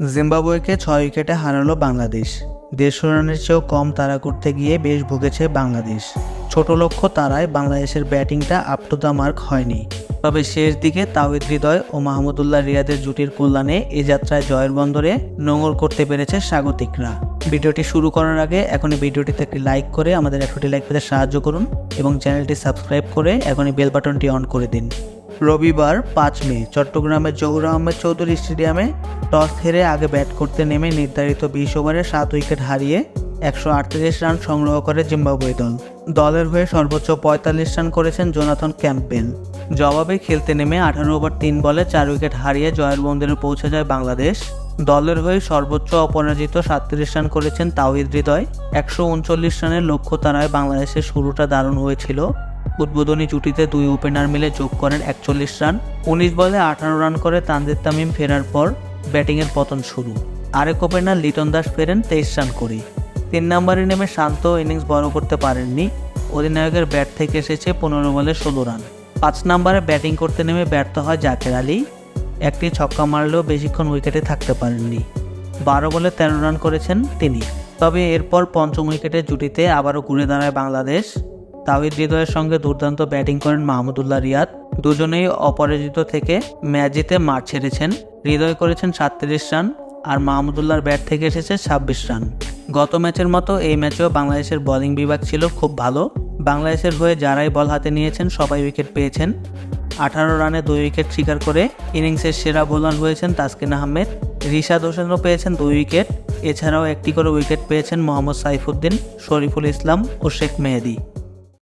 জিম্বাবুয়েকে ছয় উইকেটে হারালো বাংলাদেশ। দেড়শো রানের চেয়েও কম তাড়া করতে গিয়ে বেশ ভুগেছে বাংলাদেশ। ছোট লক্ষ্য তারায় বাংলাদেশের ব্যাটিংটা আপ টু দ্য মার্ক হয়নি। তবে শেষ দিকে তাওহিদ হৃদয় ও মাহমুদুল্লাহ রিয়াদের জুটির কল্যাণে এ যাত্রায় জয়ের বন্দরে নোঙর করতে পেরেছে স্বাগতিকরা। ভিডিওটি শুরু করার আগে এখনই ভিডিওটিতে একটি লাইক করে আমাদের একটি লাইক পেতে সাহায্য করুন এবং চ্যানেলটি সাবস্ক্রাইব করে এখনই বেল বাটনটি অন করে দিন। রবিবার পাঁচ মে, চট্টগ্রামের জহুর আহমেদ চৌধুরী স্টেডিয়ামে টস হেরে আগে ব্যাট করতে নেমে নির্ধারিত বিশ ওভারে সাত উইকেট হারিয়ে একশো আটত্রিশ রান সংগ্রহ করে জিম্বাবুয়ে দল। দলের হয়ে সর্বোচ্চ পঁয়তাল্লিশ রান করেছেন জোনাথন ক্যাম্পবেল। জবাবে খেলতে নেমে আঠারো ওভার তিন বলে চার উইকেট হারিয়ে জয়ের বন্দরে পৌঁছে যায় বাংলাদেশ। দলের হয়ে সর্বোচ্চ অপরাজিত সাতত্রিশ রান করেছেন তাওহিদ হৃদয়। একশো উনচল্লিশ রানের লক্ষ্য তারায় বাংলাদেশের শুরুটা দারুণ হয়েছিল। উদ্বোধনী জুটিতে দুই ওপেনার মিলে যোগ করেন একচল্লিশ রান। উনিশ বলে আঠারো রান করে তানজিদ তামিম ফেরার পর ব্যাটিংয়ের পতন শুরু। আরেক ওপেনার লিটন দাস ফেরেন তেইশ রান করে তিন নম্বরে নেমে শান্ত ইনিংস বড় করতে পারেননি। অধিনায়কের ব্যাট থেকে এসেছে পনেরো বলে ষোলো রান। পাঁচ নম্বরে ব্যাটিং করতে নেমে ব্যর্থ হয় জাকের আলী। একটি ছক্কা মারলেও বেশিক্ষণ উইকেটে থাকতে পারেননি। বারো বলে তেরো রান করেছেন তিনি। তবে এরপর পঞ্চম উইকেটের জুটিতে আবারও ঘুরে দাঁড়ায় বাংলাদেশ। তাওহিদ হৃদয়ের সঙ্গে দুর্দান্ত ব্যাটিং করেন মাহমুদুল্লাহ রিয়াদ। দুজনেই অপরাজিত থেকে ম্যাচ জিতে মাঠ ছেড়েছেন। হৃদয় করেছেন সাতত্রিশ রান আর মাহমুদুল্লাহর ব্যাট থেকে এসেছে ছাব্বিশ রান। গত ম্যাচের মতো এই ম্যাচেও বাংলাদেশের বোলিং বিভাগ ছিল খুব ভালো। বাংলাদেশের হয়ে যারাই বল হাতে নিয়েছেন, সবাই উইকেট পেয়েছেন। আঠারো রানে দুই উইকেট শিকার করে ইনিংসের সেরা বোলার হয়েছেন তাসকিন আহমেদ। রিশাদ হোসেনও পেয়েছেন দুই উইকেট। এছাড়াও একটি করে উইকেট পেয়েছেন মোহাম্মদ সাইফুদ্দিন, শরীফুল ইসলাম ও শেখ মেহেদি।